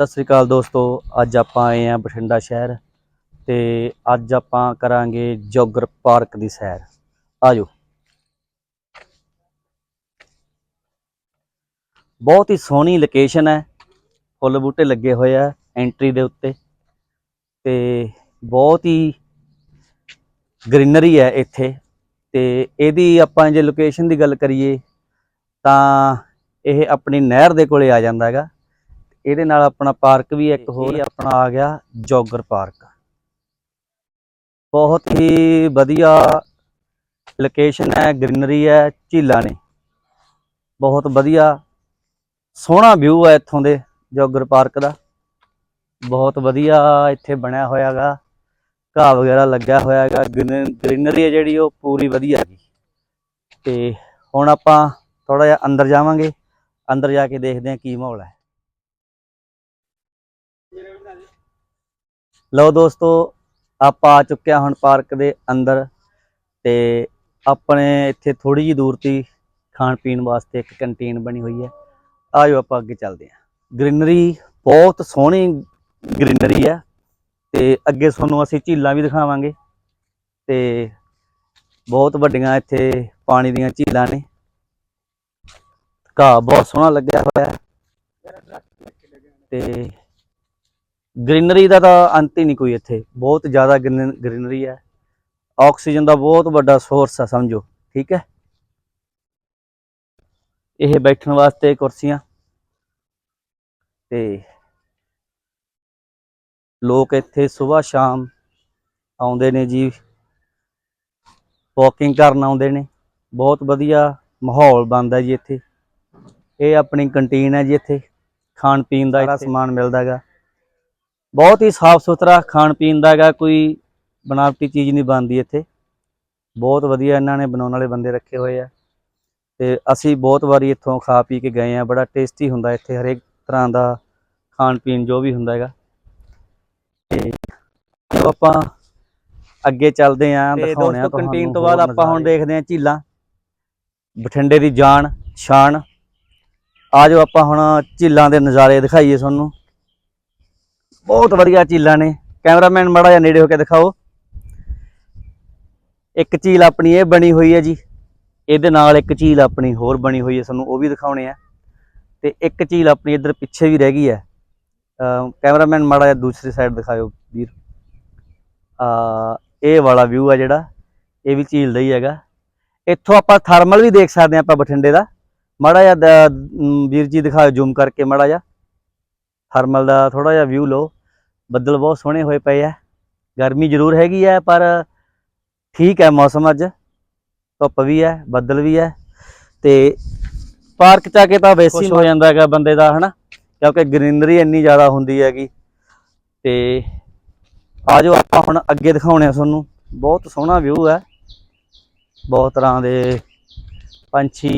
ਸਤਿ ਸ੍ਰੀ ਅਕਾਲ ਦੋਸਤੋ, ਅੱਜ ਆਪਾਂ ਆਏ ਆ ਬਠਿੰਡਾ ਸ਼ਹਿਰ ਤੇ ਅੱਜ ਆਪਾਂ ਕਰਾਂਗੇ ਜੋਗਰ ਪਾਰਕ ਦੀ ਸੈਰ। ਆਜੋ। ਬਹੁਤ ਹੀ ਸੋਹਣੀ ਲੋਕੇਸ਼ਨ ਹੈ, ਫੁੱਲ ਬੂਟੇ ਲੱਗੇ ਹੋਏ ਆ ਐਂਟਰੀ ਦੇ ਉੱਤੇ ਤੇ ਬਹੁਤ ਹੀ ਗ੍ਰੀਨਰੀ ਹੈ ਇੱਥੇ ਤੇ ਇਹਦੀ ਆਪਾਂ ਜੇ ਲੋਕੇਸ਼ਨ ਦੀ ਗੱਲ ਕਰੀਏ ਤਾਂ ਇਹ ਆਪਣੀ ਨਹਿਰ ਦੇ ਕੋਲੇ ਆ ਜਾਂਦਾ ਹੈਗਾ। ਇਹਦੇ ਨਾਲ ਆਪਣਾ ਪਾਰਕ ਵੀ ਇੱਕ ਹੋਰ ਆਪਣਾ ਆ ਗਿਆ ਜੋਗਰ ਪਾਰਕ। ਬਹੁਤ ਹੀ ਵਧੀਆ ਲੋਕੇਸ਼ਨ ਹੈ ਗ੍ਰੀਨਰੀ ਹੈ ਝੀਲਾਂ ਨੇ। ਬਹੁਤ ਵਧੀਆ ਸੋਹਣਾ ਵਿਊ ਹੈ ਇੱਥੋਂ ਦੇ ਜੋਗਰ ਪਾਰਕ ਦਾ। ਬਹੁਤ ਵਧੀਆ ਇੱਥੇ ਬਣਿਆ ਹੋਇਆਗਾ ਘਾਹ ਵਗੈਰਾ ਲੱਗਿਆ ਹੋਇਆ ਹੈਗਾ ਗ੍ਰੀਨਰੀ ਹੈ ਜਿਹੜੀ ਉਹ ਪੂਰੀ ਵਧੀਆ ਹੈਗੀ। ਤੇ ਹੁਣ ਆਪਾਂ ਥੋੜਾ ਜਿਹਾ ਅੰਦਰ ਜਾਵਾਂਗੇ ਅੰਦਰ ਜਾ ਕੇ ਦੇਖਦੇ ਹਾਂ ਕੀ ਮਾਹੌਲ ਹੈ। ਲਓ ਦੋਸਤੋ, ਆਪਾਂ ਆ ਚੁੱਕਿਆ ਹੁਣ ਪਾਰਕ ਦੇ ਅੰਦਰ ਤੇ ਆਪਣੇ ਇੱਥੇ ਥੋੜੀ ਜਿਹੀ ਦੂਰ ਤੇ ਖਾਣ ਪੀਣ ਵਾਸਤੇ ਇੱਕ ਕੰਟੀਨ ਬਣੀ ਹੋਈ ਹੈ। ਆਜੋ ਆਪਾਂ ਅੱਗੇ ਚੱਲਦੇ ਹਾਂ। ਗ੍ਰੀਨਰੀ ਬਹੁਤ ਸੋਹਣੀ ਗ੍ਰੀਨਰੀ ਹੈ ਤੇ ਅੱਗੇ ਤੁਹਾਨੂੰ ਅਸੀਂ ਝੀਲਾਂ ਵੀ ਦਿਖਾਵਾਂਗੇ ਤੇ ਬਹੁਤ ਵੱਡੀਆਂ ਇੱਥੇ ਪਾਣੀ ਦੀਆਂ ਝੀਲਾਂ ਨੇ। ਘਾਹ ਬਹੁਤ ਸੋਹਣਾ ਲੱਗਿਆ ਹੋਇਆ ਹੈ ਤੇ ਗ੍ਰੀਨਰੀ ਦਾ ਤਾਂ ਅੰਤ ਹੀ ਨਹੀਂ ਕੋਈ ਇੱਥੇ। ਬਹੁਤ ਜ਼ਿਆਦਾ ਗ੍ਰੀਨਰੀ ਹੈ। ਆਕਸੀਜਨ ਦਾ ਬਹੁਤ ਵੱਡਾ ਸੋਰਸ ਹੈ ਸਮਝੋ। ਠੀਕ ਹੈ? ਇਹ ਬੈਠਣ ਵਾਸਤੇ ਕੁਰਸੀਆਂ। ਤੇ ਲੋਕ ਇੱਥੇ ਸਵੇਰ ਸ਼ਾਮ ਆਉਂਦੇ ਨੇ ਜੀ। ਵਾਕਿੰਗ ਕਰਨ ਆਉਂਦੇ ਨੇ। ਬਹੁਤ ਵਧੀਆ ਮਾਹੌਲ ਬਣਦਾ ਜੀ ਇੱਥੇ। ਇਹ ਆਪਣੀ ਕੰਟੀਨ ਹੈ ਜੀ ਇੱਥੇ। ਖਾਣ ਪੀਣ ਦਾ ਸਾਰਾ ਸਮਾਨ ਮਿਲਦਾ ਹੈਗਾ। ਬਹੁਤ ਹੀ ਸਾਫ਼ ਸੁਥਰਾ ਖਾਣ ਪੀਣ ਦਾ ਹੈਗਾ ਕੋਈ ਬਣਾਵਟੀ ਚੀਜ਼ ਨਹੀਂ ਬਣਦੀ ਇੱਥੇ। ਬਹੁਤ ਵਧੀਆ ਇਹਨਾਂ ਨੇ ਬਣਾਉਣ ਵਾਲੇ ਬੰਦੇ ਰੱਖੇ ਹੋਏ ਆ। ਤੇ ਅਸੀਂ ਬਹੁਤ ਵਾਰੀ ਇੱਥੋਂ ਖਾ ਪੀ ਕੇ ਗਏ ਆ ਬੜਾ ਟੇਸਟੀ ਹੁੰਦਾ ਇੱਥੇ ਹਰੇਕ ਤਰ੍ਹਾਂ ਦਾ ਖਾਣ ਪੀਣ ਜੋ ਵੀ ਹੁੰਦਾ ਹੈਗਾ। ਤੇ ਆਪਾਂ ਅੱਗੇ ਚੱਲਦੇ ਆਂ ਦਿਖਾਉਣੇ ਆ ਕੰਟੀਨ ਤੋਂ ਬਾਅਦ ਆਪਾਂ ਹੁਣ ਦੇਖਦੇ ਆਂ ਝੀਲਾਂ। ਬਠਿੰਡੇ ਦੀ ਜਾਨ ਸ਼ਾਨ ਆਜੋ ਆਪਾਂ ਹੁਣ ਝੀਲਾਂ ਦੇ ਨਜ਼ਾਰੇ ਦਿਖਾਈਏ ਤੁਹਾਨੂੰ। ਬਹੁਤ ਵਧੀਆ ਝੀਲਾਂ ਨੇ। ਕੈਮਰਾਮੈਨ ਮੜਾ ਜਿਹਾ ਨੇੜੇ ਹੋ ਕੇ ਦਿਖਾਓ। ਇੱਕ ਝੀਲ ਆਪਣੀ ਇਹ ਬਣੀ ਹੋਈ ਹੈ ਜੀ। ਇਹਦੇ ਨਾਲ ਇੱਕ ਝੀਲ ਆਪਣੀ ਹੋਰ ਬਣੀ ਹੋਈ ਹੈ, ਸਾਨੂੰ ਉਹ ਵੀ ਦਿਖਾਉਣੇ ਆ। ਤੇ ਇੱਕ ਝੀਲ ਆਪਣੀ ਇੱਧਰ ਪਿੱਛੇ ਵੀ ਰਹਿ ਗਈ ਹੈ। ਕੈਮਰਾਮੈਨ ਮਾੜਾ ਜਿਹਾ ਦੂਸਰੀ ਸਾਈਡ ਦਿਖਾਓ ਵੀਰ। ਆ ਇਹ ਵਾਲਾ ਵਿਊ ਆ ਜਿਹੜਾ, ਇਹ ਵੀ ਝੀਲ ਦਾ ਹੀ ਹੈਗਾ। ਇੱਥੋਂ ਆਪਾਂ ਥਰਮਲ ਵੀ ਦੇਖ ਸਕਦੇ ਹਾਂ ਆਪਾਂ ਬਠਿੰਡੇ ਦਾ। ਮਾੜਾ ਜਿਹਾ ਵੀਰ ਜੀ ਦਿਖਾਓ ਜ਼ੂਮ ਕਰਕੇ ਮਾੜਾ ਜਿਹਾ। ਥਰਮਲ ਦਾ ਥੋੜਾ ਜਿਹਾ ਵਿਊ ਲਓ। ਬੱਦਲ ਬਹੁਤ ਸੋਹਣੇ ਹੋਏ ਪਏ ਆ। ਗਰਮੀ ਜ਼ਰੂਰ ਹੈਗੀ ਹੈ ਪਰ ਠੀਕ ਹੈ ਮੌਸਮ ਅੱਜ। ਧੁੱਪ ਵੀ ਹੈ ਬੱਦਲ ਵੀ ਹੈ ਤੇ ਪਾਰਕ ਚ ਆ ਕੇ ਤਾਂ ਵੈਸੇ ਹੀ ਹੋ ਜਾਂਦਾ ਹੈਗਾ ਬੰਦੇ ਦਾ ਹਨਾ? ਕਿਉਂਕਿ ਗ੍ਰੀਨਰੀ ਇੰਨੀ ਜ਼ਿਆਦਾ ਹੁੰਦੀ ਹੈਗੀ। ਤੇ ਆਜੋ ਆਪਾਂ ਹੁਣ ਅੱਗੇ ਦਿਖਾਉਣੇ ਆ ਤੁਹਾਨੂੰ। ਬਹੁਤ ਸੋਹਣਾ ਵਿਊ ਹੈ ਬਹੁਤ ਤਰ੍ਹਾਂ ਦੇ ਪੰਛੀ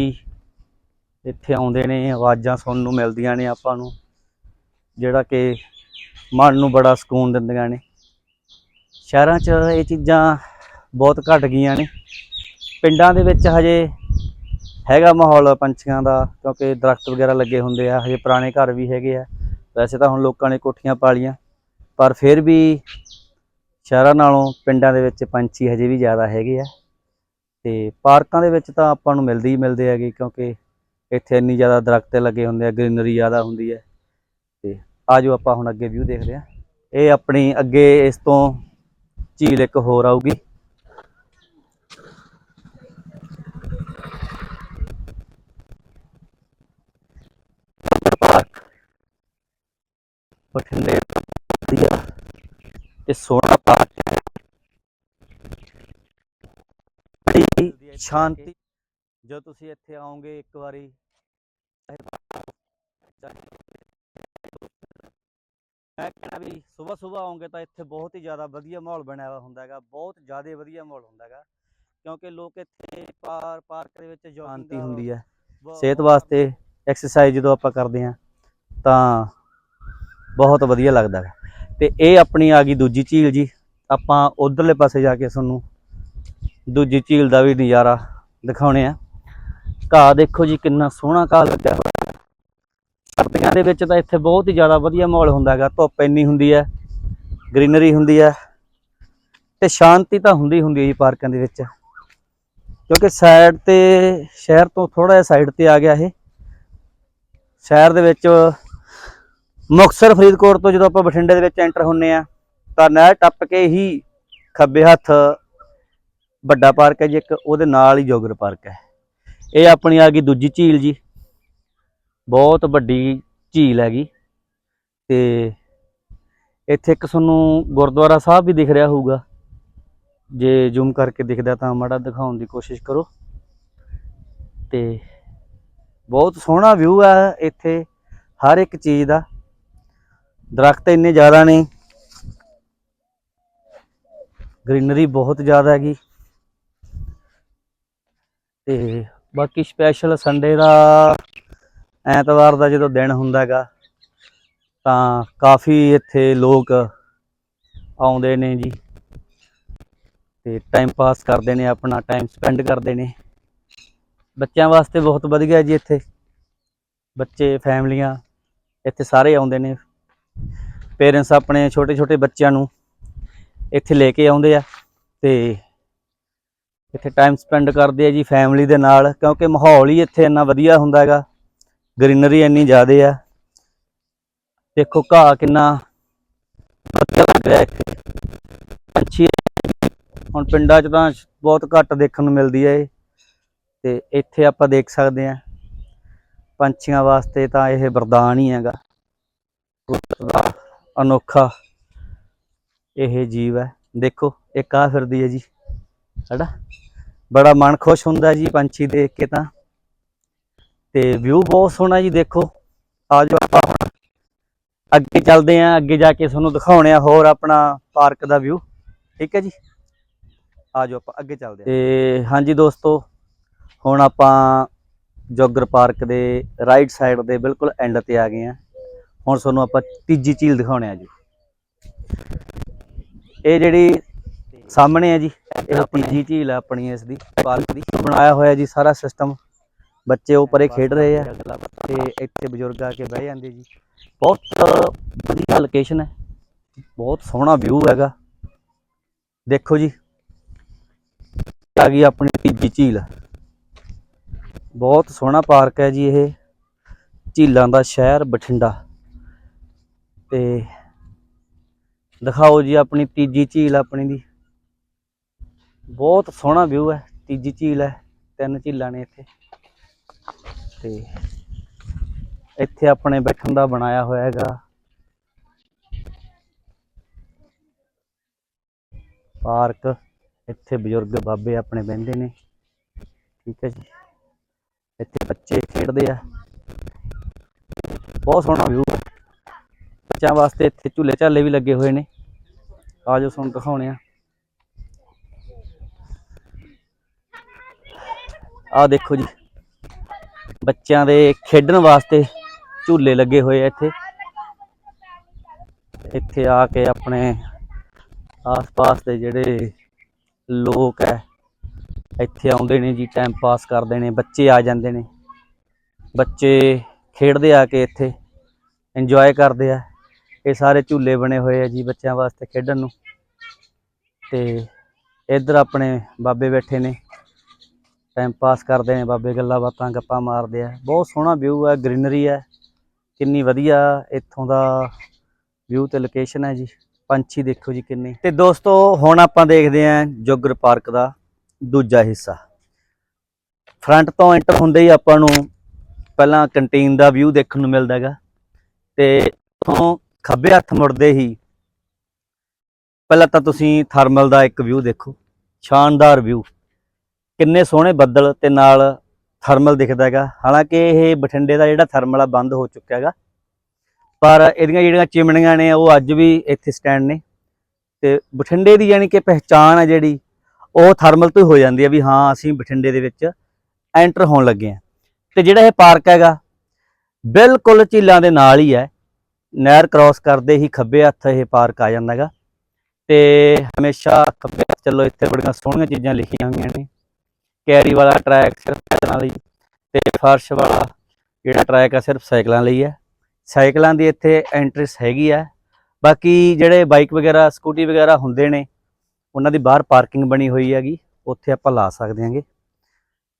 ਇੱਥੇ ਆਉਂਦੇ ਨੇ ਆਵਾਜ਼ਾਂ ਸੁਣਨ ਨੂੰ ਮਿਲਦੀਆਂ ਨੇ ਆਪਾਂ ਨੂੰ। ਜਿਹੜਾ ਕਿ ਮਨ ਨੂੰ ਬੜਾ ਸਕੂਨ ਦਿੰਦੀਆਂ ਨੇ। ਸ਼ਹਿਰਾਂ 'ਚ ਇਹ ਚੀਜ਼ਾਂ ਬਹੁਤ ਘਟ ਗਈਆਂ ਨੇ। ਪਿੰਡਾਂ ਦੇ ਵਿੱਚ ਹਜੇ ਹੈਗਾ ਮਾਹੌਲ ਪੰਛੀਆਂ ਦਾ, ਕਿਉਂਕਿ ਦਰਖਤ ਵਗੈਰਾ ਲੱਗੇ ਹੁੰਦੇ ਆ, ਹਜੇ ਪੁਰਾਣੇ ਘਰ ਵੀ ਹੈਗੇ ਆ। ਵੈਸੇ ਤਾਂ ਹੁਣ ਲੋਕਾਂ ਨੇ ਕੋਠੀਆਂ ਪਾਲੀਆਂ, ਪਰ ਫਿਰ ਵੀ ਸ਼ਹਿਰਾਂ ਨਾਲੋਂ ਪਿੰਡਾਂ ਦੇ ਵਿੱਚ ਪੰਛੀ ਹਜੇ ਵੀ ਜ਼ਿਆਦਾ ਹੈਗੇ ਆ। ਤੇ ਪਾਰਕਾਂ ਦੇ ਵਿੱਚ ਤਾਂ ਆਪਾਂ ਨੂੰ ਮਿਲਦੇ ਹੀ ਮਿਲਦੇ ਹੈਗੇ, ਕਿਉਂਕਿ ਇੱਥੇ ਇੰਨੀ ਜ਼ਿਆਦਾ ਦਰਖਤ ਲੱਗੇ ਹੁੰਦੇ ਆ, ਗ੍ਰੀਨਰੀ ਜ਼ਿਆਦਾ ਹੁੰਦੀ ਹੈ। ਆਜੋ ਆਪਾਂ ਹੁਣ ਅੱਗੇ ਵਿਊ ਦੇਖਦੇ ਆ ਇਹ ਆਪਣੀ ਅੱਗੇ ਇਸ ਤੋਂ ਝੀਲ ਇੱਕ ਹੋਰ ਆਊਗੀ। ਬਠਿੰਡੇ ਵਧੀਆ ਤੇ ਸੋਹਣਾ ਪਾਰਕ ਹੈ। ਬੜੀ ਸ਼ਾਂਤੀ। ਜਦੋਂ ਤੁਸੀਂ ਇੱਥੇ ਆਓਗੇ ਇੱਕ ਵਾਰੀ ਵੀ ਸਵੇਰ ਸਵੇਰ ਆਓਗੇ ਤਾਂ ਇੱਥੇ ਬਹੁਤ ਹੀ ਜ਼ਿਆਦਾ ਵਧੀਆ ਮਾਹੌਲ ਬਣਿਆ ਹੋਇਆ ਹੁੰਦਾ ਹੈਗਾ ਬਹੁਤ ਜ਼ਿਆਦਾ ਵਧੀਆ ਮਾਹੌਲ ਹੁੰਦਾ ਹੈਗਾ ਕਿਉਂਕਿ ਲੋਕ ਇੱਥੇ ਪਾਰ ਪਾਰਕ ਦੇ ਵਿੱਚ ਸ਼ਾਂਤੀ ਹੁੰਦੀ ਹੈ ਸਿਹਤ ਵਾਸਤੇ ਐਕਸਰਸਾਈਜ਼ ਜਦੋਂ ਆਪਾਂ ਕਰਦੇ ਹਾਂ ਤਾਂ ਬਹੁਤ ਵਧੀਆ ਲੱਗਦਾ ਹੈ ਤੇ ਇਹ ਆਪਣੀ ਆ ਗਈ ਦੂਜੀ ਝੀਲ ਜੀ ਆਪਾਂ ਉਧਰਲੇ ਪਾਸੇ ਜਾ ਕੇ ਤੁਹਾਨੂੰ ਦੂਜੀ ਝੀਲ ਦਾ ਵੀ ਨਜ਼ਾਰਾ ਦਿਖਾਉਣੇ ਆ। ਘਾਹ ਦੇਖੋ ਜੀ ਕਿੰਨਾ ਸੋਹਣਾ ਘਾਹ ਲੱਗਿਆ ਹੋਇਆ। ਸਰਦੀਆਂ ਦੇ ਵਿੱਚ ਤਾਂ ਇੱਥੇ ਬਹੁਤ ਹੀ ਜ਼ਿਆਦਾ ਵਧੀਆ ਮਾਹੌਲ ਹੁੰਦਾ ਹੈਗਾ। ਧੁੱਪ ਇੰਨੀ ਹੁੰਦੀ ਹੈ, ਗ੍ਰੀਨਰੀ ਹੁੰਦੀ ਹੈ ਤੇ ਸ਼ਾਂਤੀ ਤਾਂ ਹੁੰਦੀ ਹੁੰਦੀ ਹੈ ਜੀ ਪਾਰਕਾਂ ਦੇ ਵਿੱਚ। ਕਿਉਂਕਿ ਸਾਈਡ ਤੇ, ਸ਼ਹਿਰ ਤੋਂ ਥੋੜਾ ਜਿਹਾ ਸਾਈਡ ਤੇ ਆ ਗਿਆ ਇਹ। ਸ਼ਹਿਰ ਦੇ ਵਿੱਚ ਮੁਕਤਸਰ, ਫਰੀਦਕੋਟ ਤੋਂ ਜਦੋਂ ਆਪਾਂ ਬਠਿੰਡੇ ਦੇ ਵਿੱਚ ਐਂਟਰ ਹੁੰਨੇ ਆ, ਤਾਂ ਨਹਿਰ ਟੱਪ ਕੇ ਹੀ ਖੱਬੇ ਹੱਥ ਵੱਡਾ ਪਾਰਕ ਹੈ ਜੀ, ਇੱਕ ਉਹਦੇ ਨਾਲ ਹੀ ਜੋਗਰ ਪਾਰਕ ਹੈ। ਇਹ ਆਪਣੀ ਆ ਗਈ ਦੂਜੀ ਝੀਲ ਜੀ। ਬਹੁਤ ਵੱਡੀ ਝੀਲ ਹੈਗੀ। ਤੇ ਇੱਥੇ ਇੱਕ ਤੁਹਾਨੂੰ ਗੁਰਦੁਆਰਾ ਸਾਹਿਬ ਵੀ ਦਿਖ ਰਿਹਾ ਹੋਊਗਾ। ਜੇ ਜ਼ੂਮ ਕਰਕੇ ਦਿਖਦਾ ਤਾਂ ਮਾੜਾ ਦਿਖਾਉਣ ਦੀ ਕੋਸ਼ਿਸ਼ ਕਰੋ। ਤੇ ਬਹੁਤ ਸੋਹਣਾ ਵਿਊ ਹੈ ਇੱਥੇ, ਹਰ ਇੱਕ ਚੀਜ਼ ਦਾ। ਦਰਖਤ ਇੰਨੇ ਜ਼ਿਆਦਾ ਨੇ। ਗ੍ਰੀਨਰੀ ਬਹੁਤ ਜ਼ਿਆਦਾ ਹੈਗੀ। ਤੇ ਬਾਕੀ ਸਪੈਸ਼ਲ ਸੰਡੇ ਦਾ ਐਤਵਾਰ ਦਾ ਜਦੋਂ ਦਿਨ ਹੁੰਦਾ ਹੈਗਾ, ਤਾਂ ਕਾਫੀ ਇੱਥੇ ਲੋਕ ਆਉਂਦੇ ਨੇ ਜੀ। ਤੇ ਟਾਈਮ ਪਾਸ ਕਰਦੇ ਨੇ, ਆਪਣਾ ਟਾਈਮ ਸਪੈਂਡ ਕਰਦੇ ਨੇ। ਬੱਚਿਆਂ ਵਾਸਤੇ ਬਹੁਤ ਵਧੀਆ ਜੀ ਇੱਥੇ। ਬੱਚੇ, ਫੈਮਲੀਆਂ ਇੱਥੇ ਸਾਰੇ ਆਉਂਦੇ ਨੇ। ਪੇਰੈਂਟਸ ਆਪਣੇ ਛੋਟੇ ਛੋਟੇ ਬੱਚਿਆਂ ਨੂੰ ਇੱਥੇ ਲੈ ਕੇ ਆਉਂਦੇ ਆ ਤੇ ਇੱਥੇ ਟਾਈਮ ਸਪੈਂਡ ਕਰਦੇ ਆ ਜੀ ਫੈਮਲੀ ਦੇ ਨਾਲ, ਕਿਉਂਕਿ ਮਾਹੌਲ ਹੀ ਇੱਥੇ ਇੰਨਾ ਵਧੀਆ ਹੁੰਦਾ ਹੈਗਾ। ਗ੍ਰੀਨਰੀ ਇੰਨੀ ਜ਼ਿਆਦੇ ਆ। ਦੇਖੋ ਘਾਹ ਕਿੰਨਾ ਵਧੀਆ ਲੱਗ ਰਿਹਾ ਇੱਥੇ। ਪੰਛੀ ਹੁਣ ਪਿੰਡਾਂ 'ਚ ਤਾਂ ਬਹੁਤ ਘੱਟ ਦੇਖਣ ਨੂੰ ਮਿਲਦੀ ਹੈ ਇਹ। ਤੇ ਇੱਥੇ ਆਪਾਂ ਦੇਖ ਸਕਦੇ ਆ, ਪੰਛੀਆਂ ਵਾਸਤੇ ਤਾਂ ਇਹ ਵਰਦਾਨ ਹੀ ਹੈਗਾ। ਅਨੋਖਾ ਇਹ ਜੀਵ ਹੈ। ਦੇਖੋ ਇਹ ਆ ਫਿਰਦੀ ਹੈ ਜੀ। ਹੈਨਾ ਬੜਾ ਮਨ ਖੁਸ਼ ਹੁੰਦਾ ਜੀ ਪੰਛੀ ਦੇਖ ਕੇ ਤਾਂ। ਤੇ ਵਿਊ ਬਹੁਤ ਸੋਹਣਾ ਜੀ ਦੇਖੋ। ਆਜੋ ਆਪਾਂ। ਹੁਣ ਅੱਗੇ ਚੱਲਦੇ ਆਂ, ਅੱਗੇ ਜਾ ਕੇ ਤੁਹਾਨੂੰ ਦਿਖਾਉਣੇ ਆ ਹੋਰ ਆਪਣਾ ਪਾਰਕ ਦਾ ਵਿਊ ਠੀਕ ਹੈ ਜੀ? ਆਜੋ ਆਪਾਂ, ਅੱਗੇ ਚੱਲਦੇ ਆਂ। ਤੇ ਹਾਂਜੀ ਦੋਸਤੋ, ਹੁਣ ਆਪਾਂ ਜੋਗਰ ਪਾਰਕ ਦੇ ਰਾਈਟ ਸਾਈਡ ਦੇ ਬਿਲਕੁਲ ਐਂਡ ਤੇ ਆ ਗਏ ਆਂ। ਹੁਣ ਤੁਹਾਨੂੰ ਆਪਾਂ ਤੀਜੀ ਝੀਲ ਦਿਖਾਉਣੇ ਆ ਜੀ। ਇਹ ਜਿਹੜੀ ਸਾਹਮਣੇ ਹੈ ਜੀ, ਇਹ ਤੀਜੀ ਝੀਲ ਹੈ ਆਪਣੀ ਇਸ ਦੀ। ਪਾਰਕ ਦੀ ਬਣਾਇਆ ਹੋਇਆ ਜੀ ਸਾਰਾ ਸਿਸਟਮ ਬੱਚੇ ਉਹ ਪਰੇ ਖੇਡ ਰਹੇ ਆ ਤੇ ਇੱਥੇ ਬਜ਼ੁਰਗ ਆ ਕੇ ਬਹਿ ਜਾਂਦੇ ਜੀ। ਬਹੁਤ ਵਧੀਆ ਲੋਕੇਸ਼ਨ ਹੈ। ਬਹੁਤ ਸੋਹਣਾ ਵਿਊ ਹੈਗਾ। ਦੇਖੋ ਜੀ। ਆ ਗਈ ਆਪਣੀ ਤੀਜੀ ਝੀਲ। ਬਹੁਤ ਸੋਹਣਾ ਪਾਰਕ ਹੈ ਜੀ ਇਹ। ਝੀਲਾਂ ਦਾ ਸ਼ਹਿਰ ਬਠਿੰਡਾ। ਤੇ ਦਿਖਾਓ ਜੀ ਆਪਣੀ ਤੀਜੀ ਝੀਲ ਆਪਣੀ ਦੀ। ਬਹੁਤ ਸੋਹਣਾ ਵਿਊ ਹੈ। ਤੀਜੀ ਝੀਲ ਹੈ। ਤਿੰਨ ਝੀਲਾਂ ਨੇ ਇੱਥੇ। ਤੇ ਇੱਥੇ ਆਪਣੇ ਬੈਠਣ ਦਾ ਬਣਾਇਆ ਹੋਇਆ ਹੈਗਾ। ਪਾਰਕ, ਇੱਥੇ ਬਜ਼ੁਰਗ ਬਾਬੇ ਆਪਣੇ ਬਹਿੰਦੇ ਨੇ। ਠੀਕ ਹੈ ਜੀ। ਇੱਥੇ ਬੱਚੇ ਖੇਡਦੇ ਆ। ਬਹੁਤ ਸੋਹਣਾ ਵਿਊ ਬੱਚਿਆਂ ਵਾਸਤੇ ਇੱਥੇ ਝੂਲੇ ਝਾਲੇ ਵੀ ਲੱਗੇ ਹੋਏ ਨੇ। ਆਜੋ ਤੁਹਾਨੂੰ ਦਿਖਾਉਣੇ ਆ ਆ ਦੇਖੋ ਜੀ। ਬੱਚਿਆਂ ਦੇ ਖੇਡਣ ਵਾਸਤੇ ਝੂਲੇ ਲੱਗੇ ਹੋਏ ਆ ਇੱਥੇ। ਇੱਥੇ ਆ ਕੇ ਆਪਣੇ ਆਸ-ਪਾਸ ਦੇ ਜਿਹੜੇ ਲੋਕ ਹੈ ਇੱਥੇ ਆਉਂਦੇ ਨੇ ਜੀ ਟਾਈਮ ਪਾਸ ਕਰਦੇ ਨੇ, ਬੱਚੇ ਆ ਜਾਂਦੇ ਨੇ। ਬੱਚੇ ਖੇਡਦੇ ਆ ਕੇ ਇੱਥੇ ਇੰਜੋਏ ਕਰਦੇ ਆ। ਇਹ ਸਾਰੇ ਝੂਲੇ ਬਣੇ ਹੋਏ ਆ ਜੀ ਬੱਚਿਆਂ ਵਾਸਤੇ ਖੇਡਣ ਨੂੰ। ਤੇ ਇੱਧਰ ਆਪਣੇ ਬਾਬੇ ਬੈਠੇ ਨੇ। ਟਾਈਮ ਪਾਸ ਕਰਦੇ ਨੇ ਬਾਬੇ, ਗੱਲਾਂ ਬਾਤਾਂ, ਗੱਪਾਂ ਮਾਰਦੇ ਆ। ਬਹੁਤ ਸੋਹਣਾ ਵਿਊ ਹੈ ਗ੍ਰੀਨਰੀ ਹੈ ਕਿੰਨੀ ਵਧੀਆ ਇੱਥੋਂ ਦਾ ਵਿਊ ਤੇ ਲੋਕੇਸ਼ਨ ਹੈ ਜੀ। ਪੰਛੀ ਦੇਖੋ ਜੀ ਕਿੰਨੇ। ਤੇ ਦੋਸਤੋ, ਹੁਣ ਆਪਾਂ ਦੇਖਦੇ ਆਂ ਜੋਗਰ ਪਾਰਕ ਦਾ ਦੂਜਾ ਹਿੱਸਾ। ਫਰੰਟ ਤੋਂ ਐਂਟਰ ਹੁੰਦੇ ਹੀ ਆਪਾਂ ਨੂੰ ਪਹਿਲਾਂ ਕੰਟੀਨ ਦਾ ਵਿਊ ਦੇਖਣ ਨੂੰ ਮਿਲਦਾ ਹੈਗਾ। ਤੇ ਉੱਥੋਂ ਖੱਬੇ ਹੱਥ ਮੁੜਦੇ ਹੀ ਪਹਿਲਾਂ ਤਾਂ ਤੁਸੀਂ ਥਰਮਲ ਦਾ ਇੱਕ ਵਿਊ ਦੇਖੋ। ਸ਼ਾਨਦਾਰ ਵਿਊ ਕਿੰਨੇ ਸੋਹਣੇ ਬੱਦਲ ਤੇ ਨਾਲ ਥਰਮਲ ਦਿਖਦਾ ਹੈਗਾ। ਹਾਲਾਂਕਿ ਇਹ ਬਠਿੰਡੇ ਦਾ ਜਿਹੜਾ ਥਰਮਲ ਆ, ਬੰਦ ਹੋ ਚੁੱਕਾ ਹੈਗਾ। ਪਰ ਇਹਦੀਆਂ ਜਿਹੜੀਆਂ ਚਿਮਣੀਆਂ ਨੇ, ਉਹ ਅੱਜ ਵੀ ਇੱਥੇ ਸਟੈਂਡ ਨੇ। ਤੇ ਬਠਿੰਡੇ ਦੀ ਯਾਨੀ ਕਿ ਪਹਿਚਾਣ ਹੈ ਜਿਹੜੀ, ਉਹ ਥਰਮਲ ਤੋਂ ਹੀ ਹੋ ਜਾਂਦੀ ਹੈ ਵੀ ਹਾਂ, ਅਸੀਂ ਬਠਿੰਡੇ ਦੇ ਵਿੱਚ ਐਂਟਰ ਹੋਣ ਲੱਗੇ ਹਾਂ ਤੇ ਜਿਹੜਾ ਇਹ ਪਾਰਕ ਹੈਗਾ, ਬਿਲਕੁਲ ਝੀਲਾਂ ਦੇ ਨਾਲ ਹੀ ਹੈ। ਨਹਿਰ ਕ੍ਰਾਸ ਕਰਦੇ ਹੀ ਖੱਬੇ ਹੱਥ ਇਹ ਪਾਰਕ ਆ ਜਾਂਦਾ ਹੈਗਾ। ਤੇ ਹਮੇਸ਼ਾ ਖੱਬੇ ਹੱਥ ਚੱਲੋ, ਇੱਥੇ ਬੜੀਆਂ ਸੋਹਣੀਆਂ ਚੀਜ਼ਾਂ ਲਿਖੀਆਂ ਹੋਈਆਂ ਨੇ। ਕੈਰੀ ਵਾਲਾ ਟਰੈਕ ਸਿਰਫ ਸਾਈਕਲਾਂ ਲਈ ਤੇ ਫਰਸ਼ ਵਾਲਾ ਜਿਹੜਾ ਟਰੈਕ ਆ ਸਿਰਫ ਸਾਈਕਲਾਂ ਲਈ ਹੈ ਸਾਈਕਲਾਂ ਦੀ ਇੱਥੇ ਐਂਟਰੈਂਸ ਹੈਗੀ ਆ। ਬਾਕੀ ਜਿਹੜੇ ਬਾਈਕ ਵਗੈਰਾ, ਸਕੂਟੀ ਵਗੈਰਾ ਹੁੰਦੇ ਨੇ, ਉਹਨਾਂ ਦੀ ਬਾਹਰ ਪਾਰਕਿੰਗ ਬਣੀ ਹੋਈ ਹੈਗੀ, ਉੱਥੇ ਆਪਾਂ ਲਾ ਸਕਦੇ ਹਾਂਗੇ।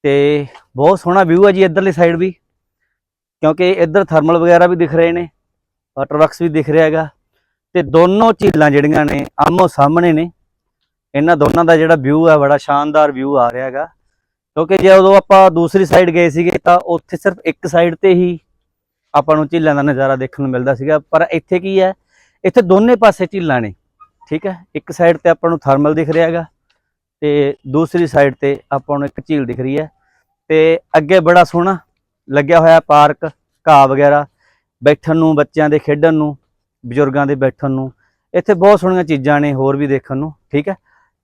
ਤੇ ਬਹੁਤ ਸੋਹਣਾ ਵਿਊ ਹੈ ਜੀ ਇੱਧਰਲੀ ਸਾਈਡ ਵੀ, ਕਿਉਂਕਿ ਇੱਧਰ ਥਰਮਲ ਵਗੈਰਾ ਵੀ ਦਿਖ ਰਹੇ ਨੇ, ਵਾਟਰ ਵਰਕਸ ਵੀ ਦਿਖ ਰਿਹਾ ਹੈਗਾ। ਤੇ ਦੋਨੋਂ ਝੀਲਾਂ ਜਿਹੜੀਆਂ ਨੇ ਆਮੋ ਸਾਹਮਣੇ ਨੇ, ਇਹਨਾਂ ਦੋਨਾਂ ਦਾ ਜਿਹੜਾ ਵਿਊ ਹੈ ਬੜਾ ਸ਼ਾਨਦਾਰ ਵਿਊ ਆ ਰਿਹਾ ਹੈਗਾ। ਕਿਉਂਕਿ ਜਦੋਂ ਆਪਾਂ ਦੂਸਰੀ ਸਾਈਡ ਗਏ ਸੀਗੇ ਤਾਂ ਉੱਥੇ ਸਿਰਫ ਇੱਕ ਸਾਈਡ ਤੇ ਹੀ ਆਪਾਂ ਨੂੰ ਝੀਲਾਂ ਦਾ ਨਜ਼ਾਰਾ ਦੇਖਣ ਨੂੰ ਮਿਲਦਾ ਸੀਗਾ। ਪਰ ਇੱਥੇ ਕੀ ਹੈ, ਇੱਥੇ ਦੋਨੇ ਪਾਸੇ ਝੀਲਾਂ ਨੇ, ਠੀਕ ਹੈ? ਇੱਕ ਸਾਈਡ ਤੇ ਆਪਾਂ ਨੂੰ ਥਰਮਲ ਦਿਖ ਰਿਹਾ ਹੈਗਾ ਤੇ ਦੂਸਰੀ ਸਾਈਡ ਤੇ ਆਪਾਂ ਨੂੰ ਇੱਕ ਝੀਲ ਦਿਖ ਰਹੀ ਹੈ ਤੇ ਅੱਗੇ ਬੜਾ ਸੋਹਣਾ ਲੱਗਿਆ ਹੋਇਆ ਪਾਰਕ, ਘਾਹ ਵਗੈਰਾ, ਬੈਠਣ ਨੂੰ, ਬੱਚਿਆਂ ਦੇ ਖੇਡਣ ਨੂੰ, ਬਜ਼ੁਰਗਾਂ ਦੇ ਬੈਠਣ ਨੂੰ। ਇੱਥੇ ਬਹੁਤ ਸੋਹਣੀਆਂ ਚੀਜ਼ਾਂ ਨੇ ਹੋਰ ਵੀ ਦੇਖਣ ਨੂੰ, ਠੀਕ ਹੈ?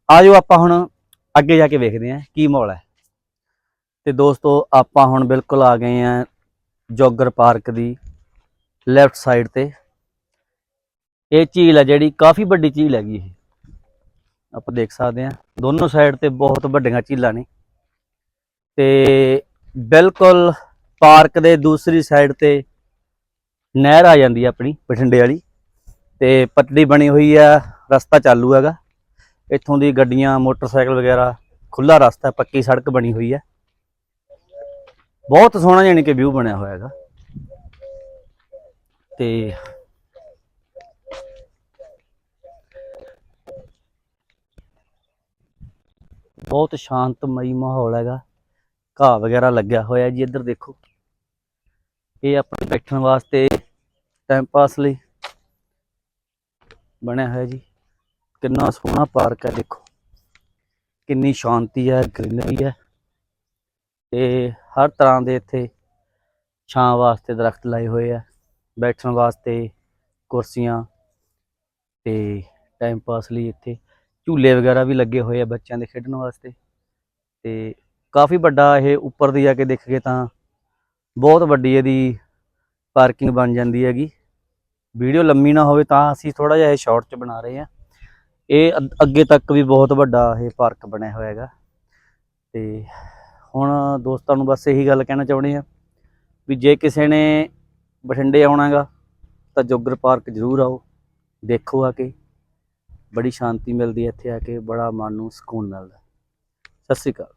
ਆਜੋ ਆਪਾਂ ਹੁਣ ਅੱਗੇ ਜਾ ਕੇ ਵੇਖਦੇ ਹਾਂ ਕੀ ਮਾਹੌਲ ਹੈ। ਤੇ ਦੋਸਤੋ, ਆਪਾਂ ਹੁਣ ਬਿਲਕੁਲ ਆ ਗਏ ਆ ਜੋਗਰ ਪਾਰਕ ਦੀ ਲੈਫਟ ਸਾਈਡ ਤੇ। ਇਹ ਝੀਲ ਹੈ ਜਿਹੜੀ ਕਾਫੀ ਵੱਡੀ ਝੀਲ ਹੈਗੀ ਇਹ। ਆਪਾਂ ਦੇਖ ਸਕਦੇ ਹਾਂ ਦੋਨੋਂ ਸਾਈਡ ਤੇ ਬਹੁਤ ਵੱਡੀਆਂ ਝੀਲਾਂ ਨੇ। ਤੇ ਬਿਲਕੁਲ ਪਾਰਕ ਦੇ ਦੂਸਰੀ ਸਾਈਡ ਤੇ ਨਹਿਰ ਆ ਜਾਂਦੀ ਹੈ ਆਪਣੀ ਬਠਿੰਡੇ ਵਾਲੀ। ਤੇ ਪਟੜੀ ਬਣੀ ਹੋਈ ਆ, ਰਸਤਾ ਚਾਲੂ ਹੈਗਾ। ਇੱਥੋਂ ਦੀ ਗੱਡੀਆਂ, ਮੋਟਰਸਾਈਕਲ ਵਗੈਰਾ ਖੁੱਲਾ ਰਸਤਾ, ਪੱਕੀ ਸੜਕ ਬਣੀ ਹੋਈ ਹੈ ਬਹੁਤ ਸੋਹਣਾ ਜਾਣੀ ਕਿ ਵਿਊ ਬਣਿਆ ਹੋਇਆ ਹੈਗਾ। ਤੇ ਬਹੁਤ ਸ਼ਾਂਤਮਈ ਮਾਹੌਲ ਹੈਗਾ। ਘਾਹ ਵਗੈਰਾ ਲੱਗਿਆ ਹੋਇਆ ਜੀ, ਇੱਧਰ ਦੇਖੋ। ਇਹ ਆਪਣੇ ਬੈਠਣ ਵਾਸਤੇ ਟਾਈਮ ਪਾਸ ਲਈ ਬਣਿਆ ਹੋਇਆ ਜੀ। ਕਿੰਨਾ ਸੋਹਣਾ ਪਾਰਕ ਹੈ ਦੇਖੋ। ਕਿੰਨੀ ਸ਼ਾਂਤੀ ਹੈ ਗ੍ਰੀਨਰੀ ਹੈ। ਤੇ ਹਰ ਤਰ੍ਹਾਂ ਦੇ ਇੱਥੇ ਛਾਂ ਵਾਸਤੇ ਦਰਖਤ ਲਾਏ ਹੋਏ ਆ, ਬੈਠਣ ਵਾਸਤੇ ਕੁਰਸੀਆਂ ਤੇ ਟਾਈਮ ਪਾਸ ਲਈ ਇੱਥੇ ਝੂਲੇ ਵਗੈਰਾ ਵੀ ਲੱਗੇ ਹੋਏ ਆ ਬੱਚਿਆਂ ਦੇ ਖੇਡਣ ਵਾਸਤੇ ਤੇ ਕਾਫੀ ਵੱਡਾ ਇਹ ਉੱਪਰ ਦੀ ਜਾ ਕੇ ਦੇਖ ਕੇ ਤਾਂ ਬਹੁਤ ਵੱਡੀ ਇਹਦੀ ਪਾਰਕਿੰਗ ਬਣ ਜਾਂਦੀ ਹੈਗੀ। ਵੀਡੀਓ ਲੰਮੀ ਨਾ ਹੋਵੇ ਤਾਂ ਅਸੀਂ ਥੋੜਾ ਜਿਹਾ ਇਹ ਸ਼ਾਰਟ ਚ ਬਣਾ ਰਹੇ ਹਾਂ ਇਹ ਅੱਗੇ ਤੱਕ ਵੀ ਬਹੁਤ ਵੱਡਾ ਇਹ ਪਾਰਕ ਬਣਿਆ ਹੋਇਆ ਹੈਗਾ ਤੇ ਹੁਣ ਦੋਸਤਾਂ ਨੂੰ ਬਸ ਇਹੀ ਗੱਲ ਕਹਿਣਾ ਚਾਹੁੰਦੇ ਆ ਵੀ ਜੇ ਕਿਸੇ ਨੇ ਬਠਿੰਡੇ ਆਉਣਾਗਾ ਤਾਂ ਜੋਗਰ ਪਾਰਕ ਜ਼ਰੂਰ ਆਓ, ਦੇਖੋ ਆ ਕੇ, ਬੜੀ ਸ਼ਾਂਤੀ ਮਿਲਦੀ ਹੈ ਇੱਥੇ ਆ ਕੇ, ਬੜਾ ਮਨ ਨੂੰ ਸਕੂਨ ਮਿਲਦਾ ਸਤਿ ਸ਼੍ਰੀ ਅਕਾਲ।